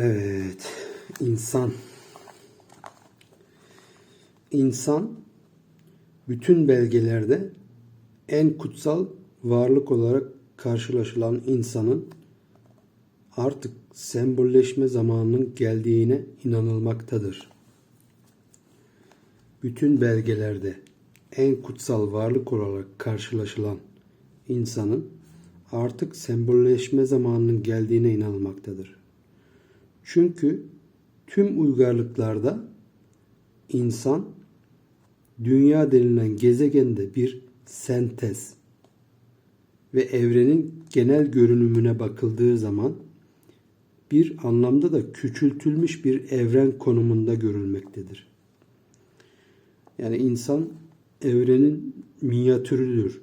Evet, insan. İnsan bütün belgelerde en kutsal varlık olarak karşılaşılan insanın artık sembolleşme zamanının geldiğine inanılmaktadır. Bütün belgelerde en kutsal varlık olarak karşılaşılan insanın artık sembolleşme zamanının geldiğine inanılmaktadır. Çünkü tüm uygarlıklarda insan dünya denilen gezegende bir sentez ve evrenin genel görünümüne bakıldığı zaman bir anlamda da küçültülmüş bir evren konumunda görülmektedir. Yani insan evrenin minyatürüdür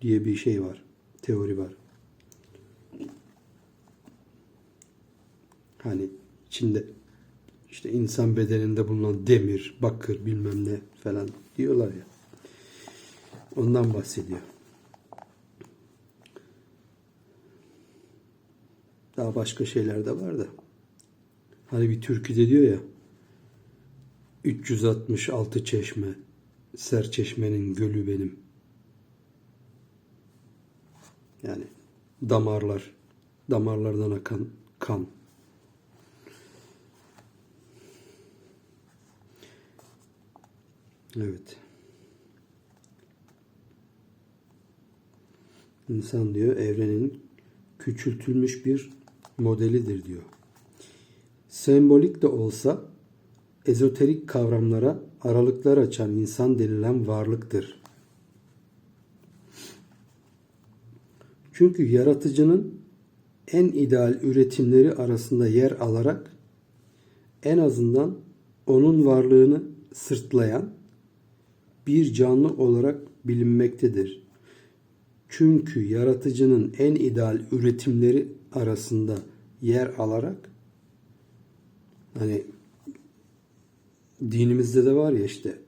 diye bir şey var, teori var. Hani içinde işte insan bedeninde bulunan demir, bakır bilmem ne falan diyorlar ya. Ondan bahsediyor. Daha başka şeyler de var da. Hani bir türküde diyor ya 366 çeşme ser çeşmenin gölü benim. Yani damarlar, damarlardan akan kan. Evet. İnsan diyor evrenin küçültülmüş bir modelidir diyor. Sembolik de olsa ezoterik kavramlara aralıklar açan insan denilen varlıktır. Çünkü yaratıcının en ideal üretimleri arasında yer alarak en azından onun varlığını sırtlayan bir canlı olarak bilinmektedir. Çünkü yaratıcının en ideal üretimleri arasında yer alarak hani dinimizde de var ya işte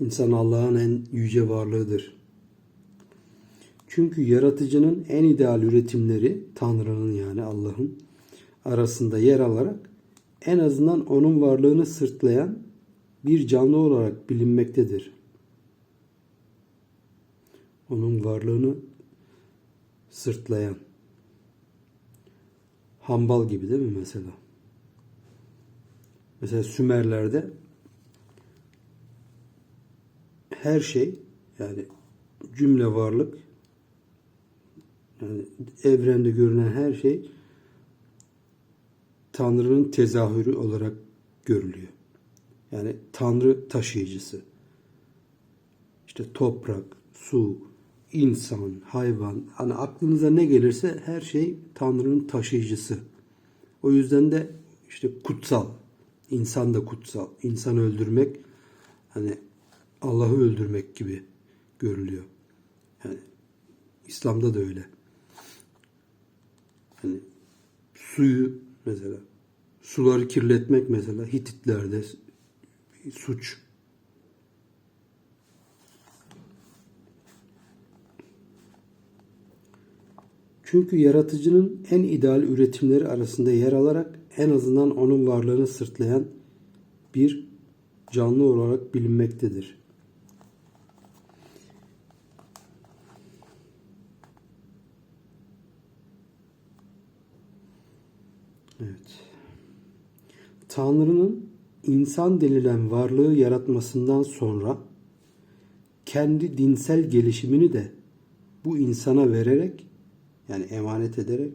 insan Allah'ın en yüce varlığıdır. Çünkü yaratıcının en ideal üretimleri Tanrı'nın yani Allah'ın arasında yer alarak en azından onun varlığını sırtlayan bir canlı olarak bilinmektedir. Onun varlığını sırtlayan. Hambal gibi değil mi mesela? Mesela Sümerlerde her şey yani cümle varlık yani evrende görünen her şey Tanrı'nın tezahürü olarak görülüyor. Yani Tanrı taşıyıcısı. İşte toprak, su, insan, hayvan, hani aklınıza ne gelirse her şey Tanrı'nın taşıyıcısı. O yüzden de işte kutsal, insan da kutsal. İnsan öldürmek hani Allah'ı öldürmek gibi görülüyor. Yani İslam'da da öyle. Hani suyu mesela suları kirletmek mesela Hititlerde suç. Çünkü yaratıcının en ideal üretimleri arasında yer alarak en azından onun varlığını sırtlayan bir canlı olarak bilinmektedir. Evet. Tanrı'nın insan denilen varlığı yaratmasından sonra kendi dinsel gelişimini de bu insana vererek yani emanet ederek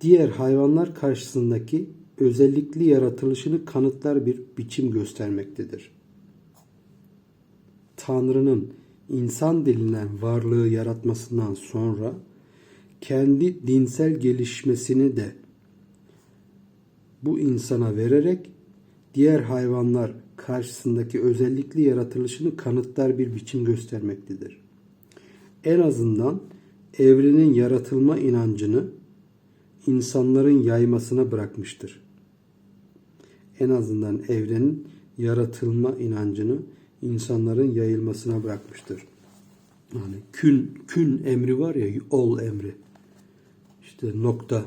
diğer hayvanlar karşısındaki özellikli yaratılışını kanıtlar bir biçim göstermektedir. Tanrı'nın insan denilen varlığı yaratmasından sonra kendi dinsel gelişmesini de bu insana vererek diğer hayvanlar karşısındaki özellikli yaratılışını kanıtlar bir biçim göstermektedir. En azından evrenin yaratılma inancını insanların yaymasına bırakmıştır. En azından evrenin yaratılma inancını insanların yayılmasına bırakmıştır. Yani kün kün emri var ya ol emri. İşte nokta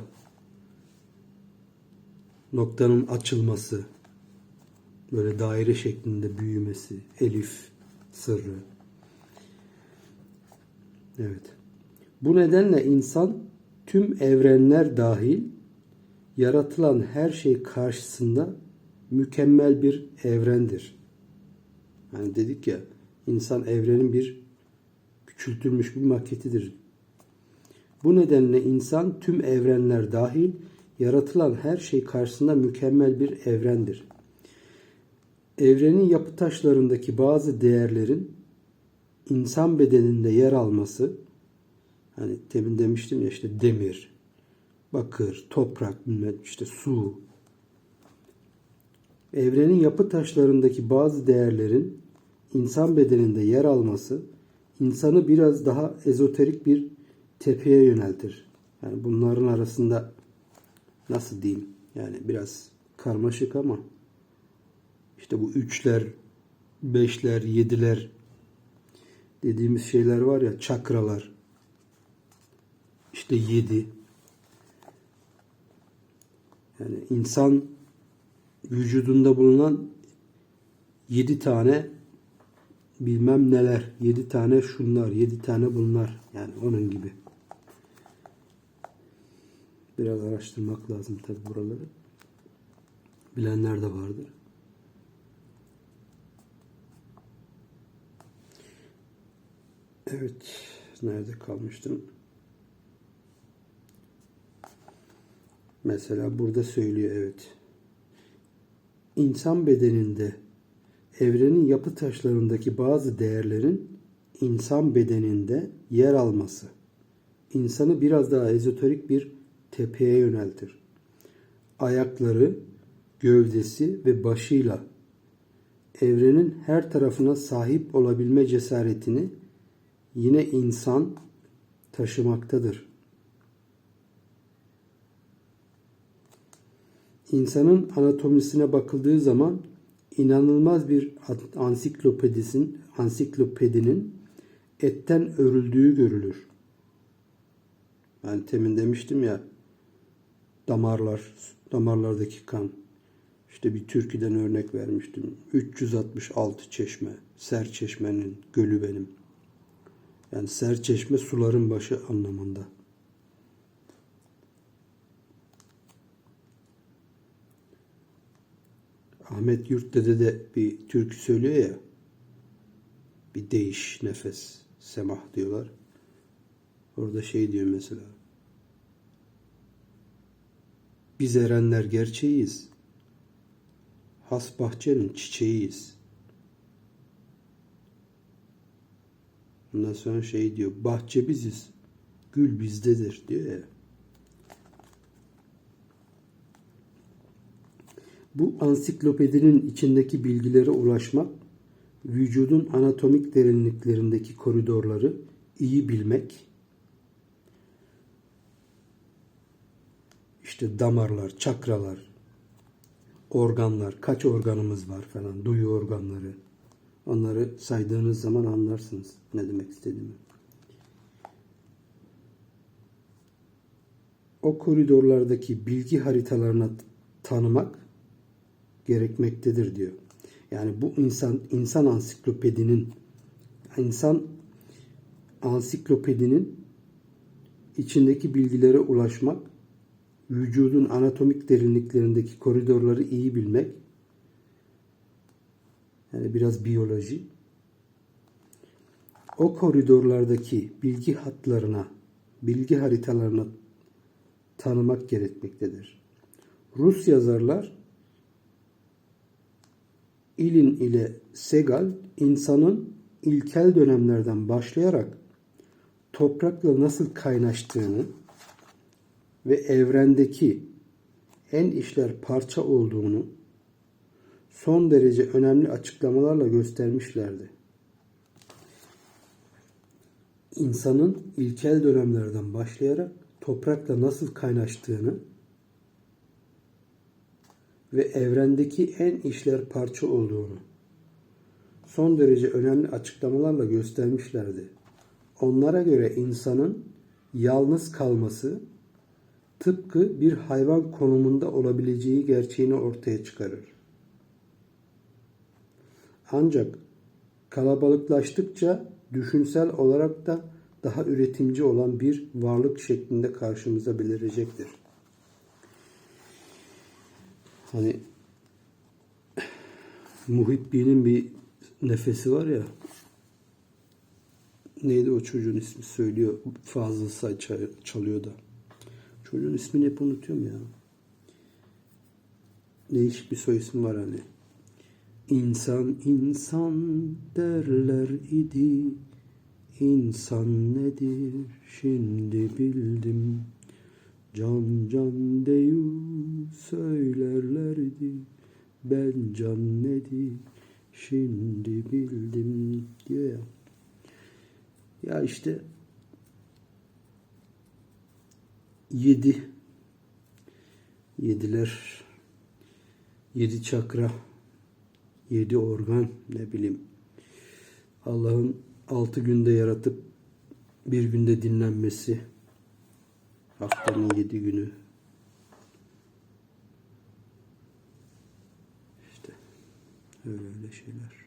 noktanın açılması, böyle daire şeklinde büyümesi, elif sırrı. Evet. Bu nedenle insan tüm evrenler dahil yaratılan her şey karşısında mükemmel bir evrendir. Yani dedik ya insan evrenin bir küçültülmüş bir maketidir. Bu nedenle insan tüm evrenler dahil yaratılan her şey karşısında mükemmel bir evrendir. Evrenin yapı taşlarındaki bazı değerlerin insan bedeninde yer alması hani demin demiştim ya işte demir, bakır, toprak, bilmem işte su. Evrenin yapı taşlarındaki bazı değerlerin insan bedeninde yer alması insanı biraz daha ezoterik bir tepeye yöneltir. Yani bunların arasında nasıl diyeyim? Yani biraz karmaşık ama işte bu üçler, beşler, yediler dediğimiz şeyler var ya çakralar. İşte yedi. Yani insan vücudunda bulunan yedi tane bilmem neler, yedi tane şunlar, yedi tane bunlar. Yani onun gibi. Biraz araştırmak lazım tabi buraları. Bilenler de vardır. Evet. Nerede kalmıştım? Mesela burada söylüyor evet. İnsan bedeninde evrenin yapı taşlarındaki bazı değerlerin insan bedeninde yer alması insanı biraz daha ezoterik bir tepeye yöneltir. Ayakları, gövdesi ve başıyla evrenin her tarafına sahip olabilme cesaretini yine insan taşımaktadır. İnsanın anatomisine bakıldığı zaman inanılmaz bir ansiklopedisin, ansiklopedinin etten örüldüğü görülür. Ben temin demiştim ya damarlar, damarlardaki kan. İşte bir türküden örnek vermiştim. 366 çeşme, ser çeşmenin gölü benim. Yani ser çeşme suların başı anlamında. Ahmet Yurtdede de bir türkü söylüyor ya. Bir değiş nefes, semah diyorlar. Orada şey diyor mesela. Biz erenler gerçeğiyiz. Has bahçenin çiçeğiyiz. Ondan sonra şey diyor. Bahçe biziz. Gül bizdedir diyor ya. Bu ansiklopedinin içindeki bilgilere ulaşmak, vücudun anatomik derinliklerindeki koridorları iyi bilmek, işte damarlar, çakralar, organlar, kaç organımız var falan, duyu organları. Onları saydığınız zaman anlarsınız ne demek istediğimi. O koridorlardaki bilgi haritalarını tanımak gerekmektedir diyor. Yani bu insan insan ansiklopedinin insan ansiklopedinin içindeki bilgilere ulaşmak, vücudun anatomik derinliklerindeki koridorları iyi bilmek, yani biraz biyoloji, o koridorlardaki bilgi hatlarına, bilgi haritalarına tanımak gerekmektedir. Rus yazarlar İlin ile Segal insanın ilkel dönemlerden başlayarak toprakla nasıl kaynaştığını ve evrendeki en işler parça olduğunu son derece önemli açıklamalarla göstermişlerdi. İnsanın ilkel dönemlerden başlayarak toprakla nasıl kaynaştığını ve evrendeki en işler parça olduğunu son derece önemli açıklamalarla göstermişlerdi. Onlara göre insanın yalnız kalması tıpkı bir hayvan konumunda olabileceği gerçeğini ortaya çıkarır. Ancak kalabalıklaştıkça düşünsel olarak da daha üretimci olan bir varlık şeklinde karşımıza belirecektir. Hani Muhibbi'nin bir nefesi var ya neydi o çocuğun ismi söylüyor Fazıl Say çal- çalıyor da. Çocuğun ismini hep unutuyorum ya. Değişik bir soy ismi var hani İnsan insan derler idi. İnsan nedir şimdi bildim. Can can deyu söylerlerdi. Ben can nedir şimdi bildim diyor ya. Ya işte yedi. Yediler. Yedi çakra yedi organ ne bileyim Allah'ın altı günde yaratıp bir günde dinlenmesi haftanın yedi günü işte öyle öyle şeyler.